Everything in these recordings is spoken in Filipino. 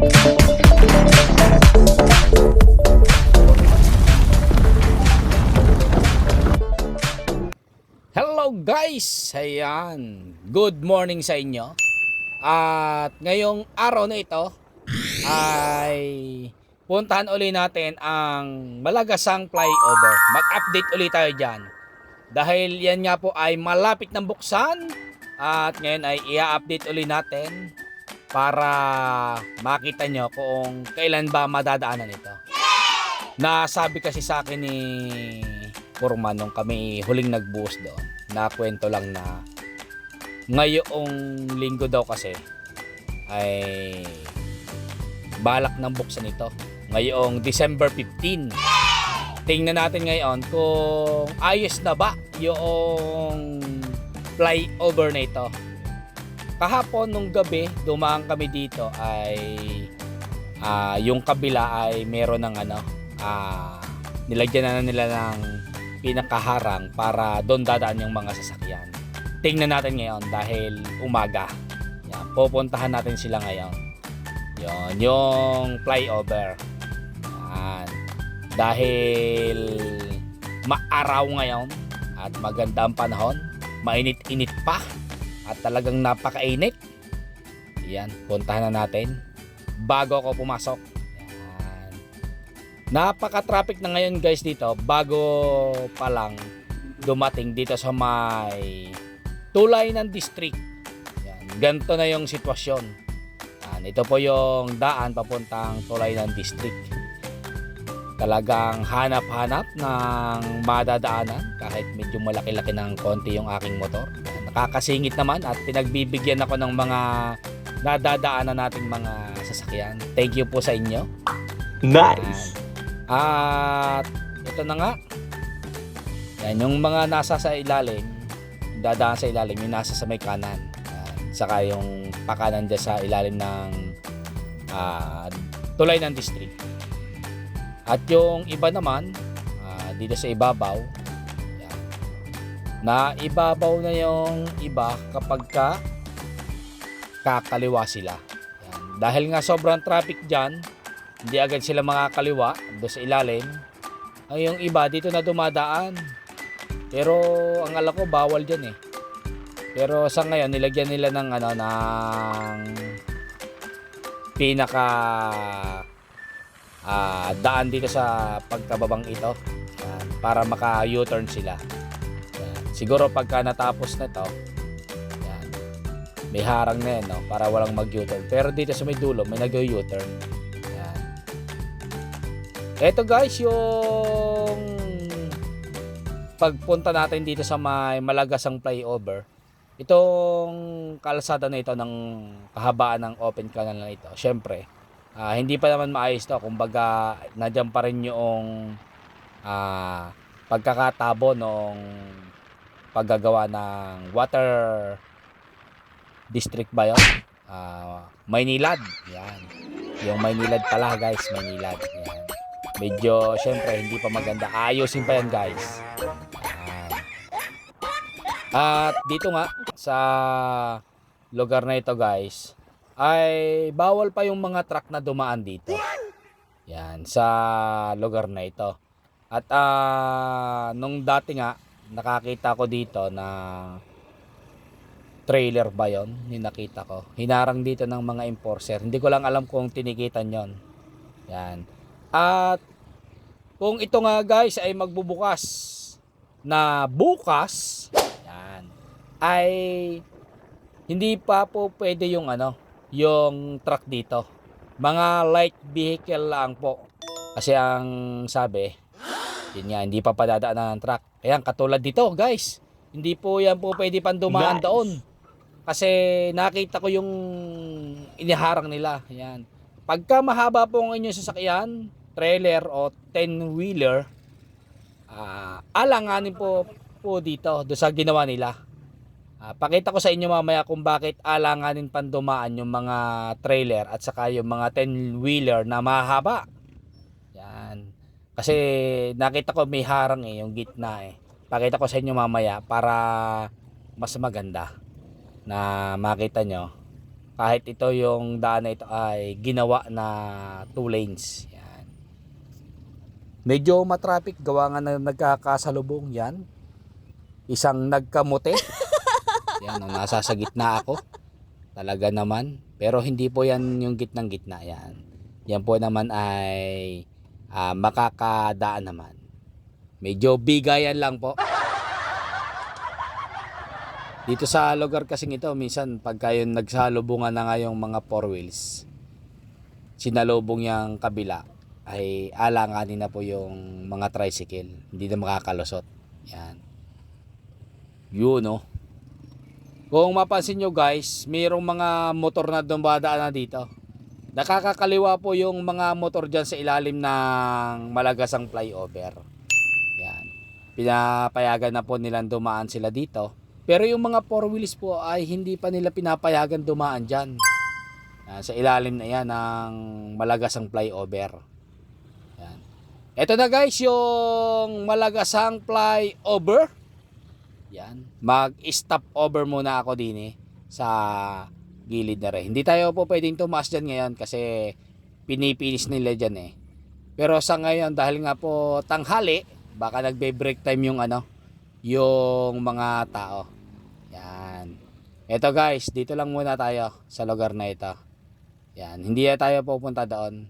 Hello guys! Ayan. Good morning sa inyo. At ngayong araw na ito ay puntahan uli natin ang Malagasang flyover. Mag-update uli tayo dyan. Dahil yan nga po ay malapit ng buksan at ngayon ay i-update uli natin para makita nyo kung kailan ba madadaanan ito. Nasabi kasi sa akin ni Purman nung kami huling nagbuhos doon. Na kwento lang na ngayong linggo daw kasi ay balak ng buksan ito. Ngayong December 15. Tingnan natin ngayon kung ayos na ba yung flyover na ito. Kahapon nung gabi, dumaan kami dito ay ah, yung kabila ay meron ng ano, ah, nilagyan na nila ng pinakaharang para doon dadaan yung mga sasakyan. Tingnan natin ngayon dahil umaga. Yan, pupuntahan natin sila ngayon. Yon, yung flyover. Yan. Dahil maaraw ngayon at maganda ang panahon, mainit-init pa at talagang napakainit. Yan, puntahan na natin bago ako pumasok. Yan. Napaka-traffic na ngayon guys dito bago pa lang dumating dito sa may tulay ng district. Yan. Ganito na yung sitwasyon. Yan. Ito po yung daan papuntang tulay ng district. Talagang hanap-hanap ng madadaanan kahit medyo malaki-laki ng konti yung aking motor. Nakakasingit naman at pinagbibigyan ako ng mga nadadaanan nating mga sasakyan. Thank you po sa inyo. Nice. At ito na nga. Yan, yung mga nasa sa ilalim, dadaan sa ilalim, yung nasa sa may kanan. Yan, saka yung pakanan dyan sa ilalim ng ah, tulay ng district. At yung iba naman, ah, dito sa ibabaw, na ibabaw na yung iba kapag ka kakaliwa sila. Yan. Dahil nga sobrang traffic dyan, hindi agad sila makakaliwa doon sa ilalim. Ay yung iba dito na dumadaan. Pero ang alam ko bawal diyan eh. Pero sa ngayon nilagyan nila ng ano ng pinaka ah, daan dito sa pagkababang ito Yan, para maka U-turn sila. Siguro pagka natapos na to, yan, may harang na yan, no? para walang mag U-turn. Pero dito sa may dulo, may nag-U-turn. Yan. Ito guys, yung pagpunta natin dito sa may Malagasang flyover. Itong kalsada na ito ng kahabaan ng open canal na ito. Syempre, ah, hindi pa naman maayos to. Kumbaga, nadyan pa rin yung ah, pagkakatabo ng paggagawa ng water district ba yun? Ah, Maynilad. Yan. Yung Maynilad pala guys, Maynilad. Yan. Medyo, syempre, hindi pa maganda. Ayusin pa yan guys. Yan. At dito nga, sa lugar na ito guys, ay bawal pa yung mga truck na dumaan dito. Yan, sa lugar na ito. At ah, nung dati nga, nakakita ko dito na trailer ba yon nakita ko. Hinarang dito ng mga enforcer. Hindi ko lang alam kung tinikitan yon. Yan. At kung ito nga guys ay magbubukas na bukas, yan, ay hindi pa po pwede yung ano, yung truck dito. Mga light vehicle lang po. Kasi ang sabi, yun nga, hindi pa padadaanan ng truck. Ayan, katulad dito guys. Hindi po yan po pwede pang dumaan Nice. doon. Kasi nakita ko yung iniharang nila. Ayan. Pagka mahaba po ang inyong sasakyan, trailer o 10-wheeler, ah, alanganin po po dito do sa ginawa nila. Ah, pakita ko sa inyo mamaya kung bakit alanganin pandumaan yung mga trailer at saka yung mga 10-wheeler na mahaba. Kasi nakita ko may harang eh, yung gitna eh. Pakita ko sa inyo mamaya para mas maganda na makita nyo. kahit ito yung daan na ito ay ginawa na two lanes. Yan. Medyo matraffic gawa nga na nagkakasalubong yan. Isang nagkamote. yan, ang nasa sa gitna ako. Talaga naman. Pero hindi po yan yung gitnang gitna yan. Yan po naman ay ah, makakadaan naman. Medyo bigayan lang po. Dito sa lugar kasing ito, minsan pagka yung nagsalubungan na nga yung mga four wheels, sinalubong yung kabila, ay alanganin na po yung mga tricycle. Hindi na makakalusot. Yan. Yun, no. Kung mapansin nyo guys, mayroong mga motor na dumadaan na dito. Nakakakaliwa po yung mga motor dyan sa ilalim ng malagasang flyover. Yan. Pinapayagan na po nilang dumaan sila dito. Pero yung mga four wheels po ay hindi pa nila pinapayagan dumaan dyan. Yan, sa ilalim na yan ng malagasang flyover. Yan. Ito na guys yung malagasang flyover. Yan. Mag-stop over muna ako din eh, sa gilid na rin. Hindi tayo po pwedeng tumaas dyan ngayon kasi pinipinis nila dyan eh. Pero sa ngayon dahil nga po tanghali, baka nagbe-break time yung ano, yung mga tao. Yan. Ito guys, dito lang muna tayo sa lugar na ito. Yan, hindi na tayo pupunta doon.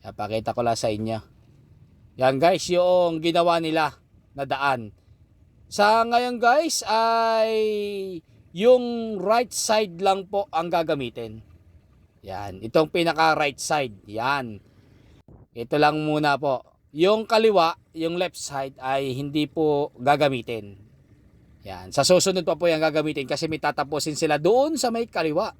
Pakita ko lang sa inyo. Yan guys, yung ginawa nila na daan. Sa ngayon guys ay yung right side lang po ang gagamitin. Yan, itong pinaka right side. Yan. Ito lang muna po. Yung kaliwa, yung left side ay hindi po gagamitin. Yan. Sa susunod pa po yung gagamitin kasi may tatapusin sila doon sa may kaliwa.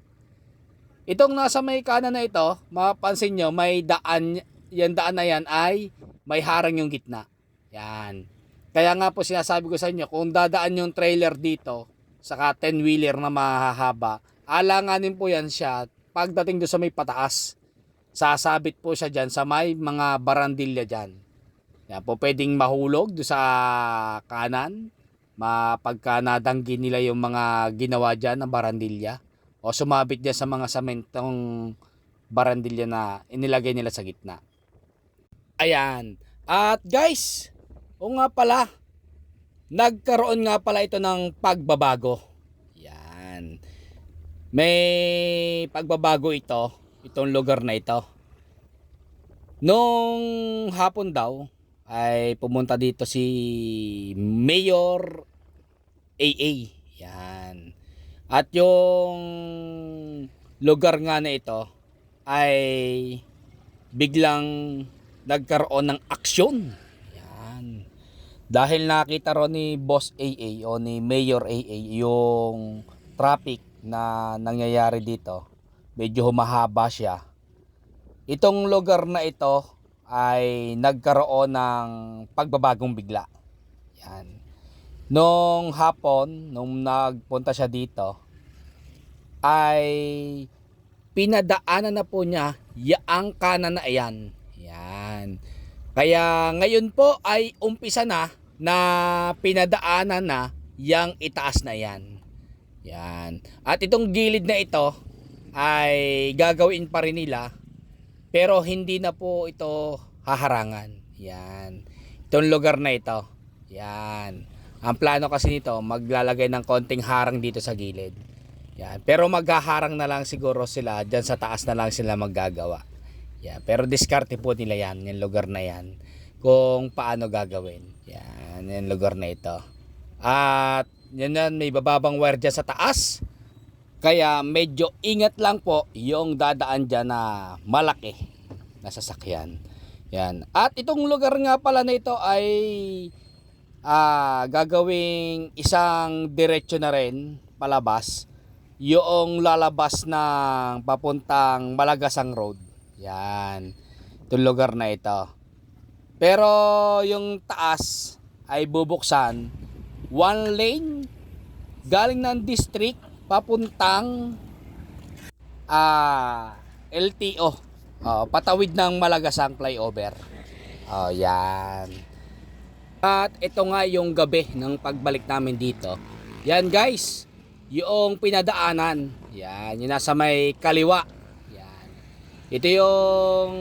Itong nasa may kanan na ito, mapapansin nyo, may daan, yung daan na yan ay may harang yung gitna. Yan. Kaya nga po sinasabi ko sa inyo, kung dadaan yung trailer dito, saka 10-wheeler na mahahaba, alanganin po yan siya pagdating doon sa may pataas. Sasabit po siya dyan sa may mga barandilya dyan. Yan po pwedeng mahulog doon sa kanan, mapagka nadanggi nila yung mga ginawa dyan ng barandilya o sumabit dyan sa mga samentong barandilya na inilagay nila sa gitna. Ayan. At guys, o nga pala, nagkaroon nga pala ito ng pagbabago. Yan. May pagbabago ito, itong lugar na ito. Nung hapon daw, ay pumunta dito si Mayor AA. Yan. At yung lugar nga na ito ay biglang nagkaroon ng aksyon. Yan. Dahil nakita ro ni Boss AA o ni Mayor AA yung traffic na nangyayari dito. Medyo humahaba siya. Itong lugar na ito ay nagkaroon ng pagbabagong bigla. Yan. Nung hapon, nung nagpunta siya dito, ay pinadaanan na po niya yaang kanan na yan. Yan. Kaya ngayon po ay umpisa na na pinadaanan na yang itaas na yan. Yan. At itong gilid na ito ay gagawin pa rin nila pero hindi na po ito haharangan. Yan. Itong lugar na ito. Yan. Ang plano kasi nito, maglalagay ng konting harang dito sa gilid. Yan. Pero maghaharang na lang siguro sila, dyan sa taas na lang sila maggagawa. Yan. Pero diskarte po nila yan, yung lugar na yan. Kung paano gagawin. Yan, yung lugar na ito. At yan yan, may bababang wire dyan sa taas. Kaya medyo ingat lang po yung dadaan dyan na malaki na sasakyan. Yan. At itong lugar nga pala na ito ay ah, gagawing isang diretsyo na rin palabas yung lalabas ng papuntang Malagasang Road. Yan. Itong lugar na ito. Pero yung taas ay bubuksan one lane galing ng district papuntang ah LTO. Oh, patawid ng Malagasang flyover. Oh, yan. At ito nga yung gabi ng pagbalik namin dito. Yan guys. yung pinadaanan. Yan, yung nasa may kaliwa. Yan. Ito yung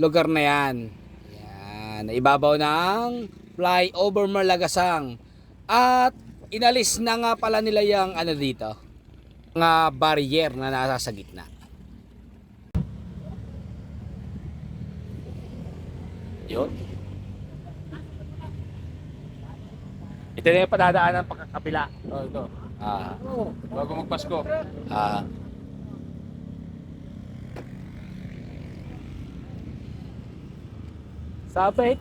lugar na yan. Yan, ibabaw ng flyover Malagasang. At inalis na nga pala nila yung ano dito, nga barrier na nasa sa gitna. Yun. Ito na yung padadaanan pagkakabila. Oh, ito. Ah, Bago magpasko. ah. Sabit.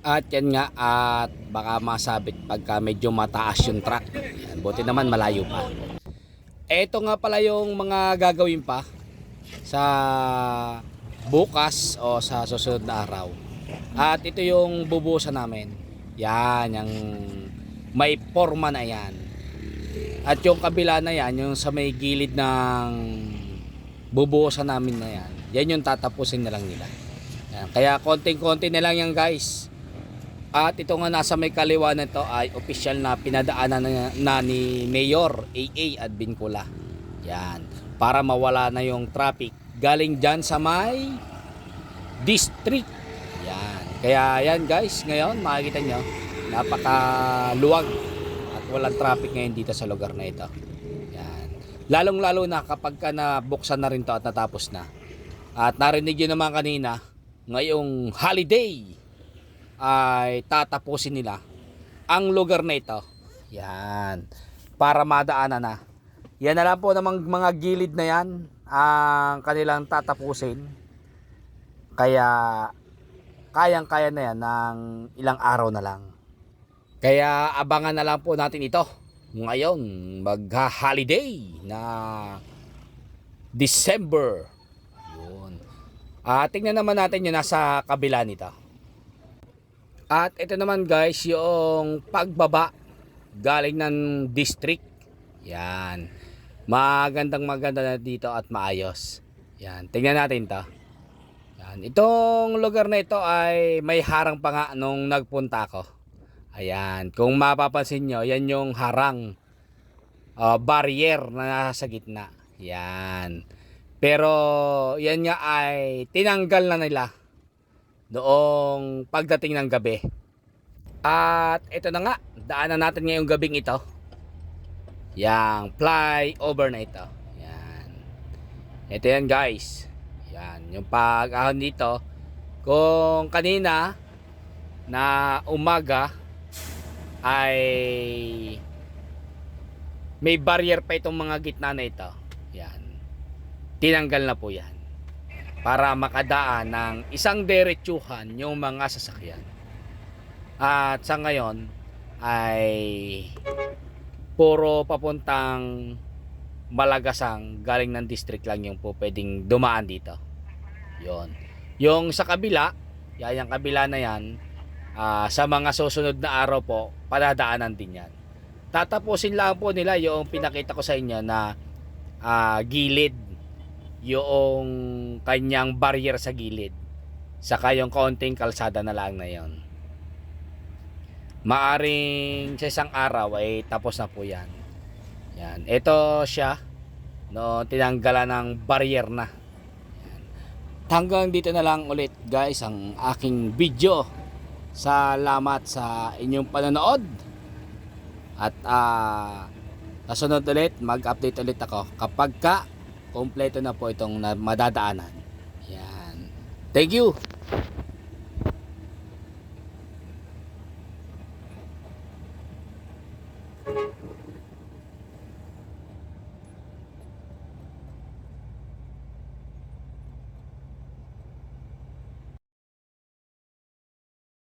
At yan nga at baka masabit pagka medyo mataas yung truck. Buti naman malayo pa. Ito nga pala yung mga gagawin pa sa bukas o sa susunod na araw. At ito yung bubusan namin. Yan, yung may forma na yan. At yung kabila na yan, yung sa may gilid ng bubusan namin na yan, yan yung tatapusin na lang nila. Yan. Kaya konting-konti na lang yan guys. At ito nga nasa may kaliwa na ito ay official na pinadaanan na, na ni Mayor AA Advincula. Yan. Para mawala na yung traffic galing dyan sa may district. Yan. Kaya yan guys, ngayon makikita nyo, napakaluwag at walang traffic ngayon dito sa lugar na ito. Yan. Lalong lalo na kapag ka nabuksan na rin to at natapos na. At narinig nyo naman kanina, ngayong holiday, ay tatapusin nila ang lugar na ito. Yan. Para madaanan na. Yan na lang po namang mga gilid na yan ang kanilang tatapusin. Kaya kayang-kaya na yan ng ilang araw na lang. Kaya abangan na lang po natin ito. Ngayon, magha-holiday na December. Yun. Ah, tingnan naman natin yung nasa kabila nito. At ito naman guys, yung pagbaba galing ng district. Yan. Magandang maganda na dito at maayos. Yan. Tingnan natin to. Yan. Itong lugar na ito ay may harang pa nga nung nagpunta ako. Ayan. Kung mapapansin nyo, yan yung harang. uh, barrier na nasa gitna. Yan. Pero yan nga ay tinanggal na nila noong pagdating ng gabi. At ito na nga, daanan natin ngayong gabing ito. Yang flyover na ito. Yan. Ito yan guys. Yan, yung pag-ahon dito. Kung kanina na umaga ay may barrier pa itong mga gitna na ito. Yan. Tinanggal na po yan para makadaan ng isang diretsuhan yung mga sasakyan. At sa ngayon ay puro papuntang Malagasang galing ng district lang yung po pwedeng dumaan dito. Yon. Yung sa kabila, yan yung kabila na yan, ah, sa mga susunod na araw po, padadaanan din yan. Tatapusin lang po nila yung pinakita ko sa inyo na ah, gilid yung kanyang barrier sa gilid. Saka yung kaunting kalsada na lang na yon. Maaring sa isang araw ay tapos na po yan. Yan. Ito siya. No, tinanggalan ng barrier na. Yan. Hanggang dito na lang ulit guys ang aking video. Salamat sa inyong panonood. At ah kasunod ulit, mag-update ulit ako kapag ka kompleto na po itong na- madadaanan. Yan. Thank you.